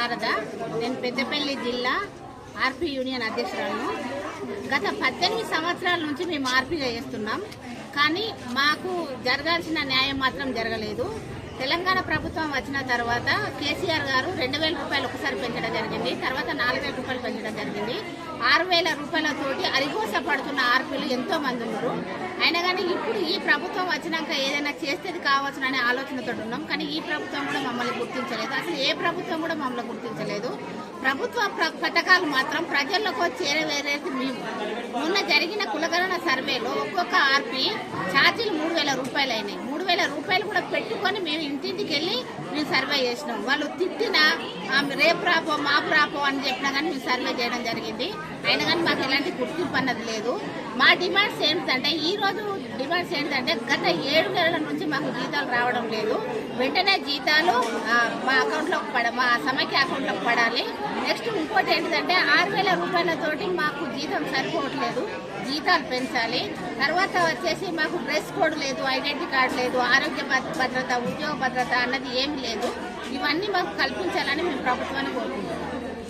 శారద నేను పెద్దపల్లి జిల్లా RP union అధ్యక్షురాలను. గత పద్దెనిమిది సంవత్సరాల నుంచి మేము ఆర్పీగా చేస్తున్నాం. కానీ మాకు జరగాల్సిన న్యాయం మాత్రం జరగలేదు. తెలంగాణ ప్రభుత్వం వచ్చిన తర్వాత కేసీఆర్ గారు రెండు వేల రూపాయలు ఒకసారి పెంచడం జరిగింది తర్వాత నాలుగు వేల రూపాయలు పెంచడం జరిగింది. ఆరు వేల రూపాయలతోటి అరిగోస పడుతున్న ఆర్పీలు ఎంతో మంది ఉన్నారు. అయినా కానీ ఇప్పుడు ఈ ప్రభుత్వం వచ్చినాక ఏదైనా చేస్తేది కావాల్సిన ఆలోచనతో ఉన్నాం. కానీ ఈ ప్రభుత్వం కూడా మమ్మల్ని గుర్తించలేదు. ప్రభుత్వం కూడా మమ్మల్ని గుర్తించలేదు. ప్రభుత్వ ప్ర- పథకాలు మాత్రం ప్రజల్లోకి చేరవేరేది మేము. మొన్న జరిగిన కులగణన సర్వేలో ఒక్కొక్క ఆర్పి ఛార్జీలు మూడు వేల రూపాయలు అయినాయి మూడు వేల రూపాయలు కూడా పెట్టుకొని మేము ఇంటింటికి వెళ్ళి మేము సర్వే చేసినాం. వాళ్ళు తిట్టినా రేపు రాపో మాపు రాపో అని చెప్పినా కానీ మేము సర్వే చేయడం జరిగింది. అయినా కానీ మాకు ఎలాంటి గుర్తింపు అన్నది లేదు. మా డిమాండ్స్ ఏంటంటే ఈ రోజు డిమాండ్స్ ఏంటంటే గత ఏడు నెలల నుంచి మాకు జీతాలు రావడం లేదు. వెంటనే జీతాలు మా అకౌంట్లోకి పడ మా సమైక్య అకౌంట్లోకి పడాలి. నెక్స్ట్ ఇంకోటి ఏంటంటే ఆరు వేల రూపాయలతోటి మాకు జీతం సరిపోవట్లేదు. జీతాలు పెంచాలి. తర్వాత వచ్చేసి మాకు డ్రెస్ కోడ్ లేదు ఐడెంటిటీ కార్డు లేదు ఆరోగ్య భద్ర- భద్రత ఉద్యోగ భద్రత అన్నది ఏమీ లేదు. ఇవన్నీ మాకు కల్పించాలని మేము ప్రభుత్వాన్ని కోరుకుంటున్నాం.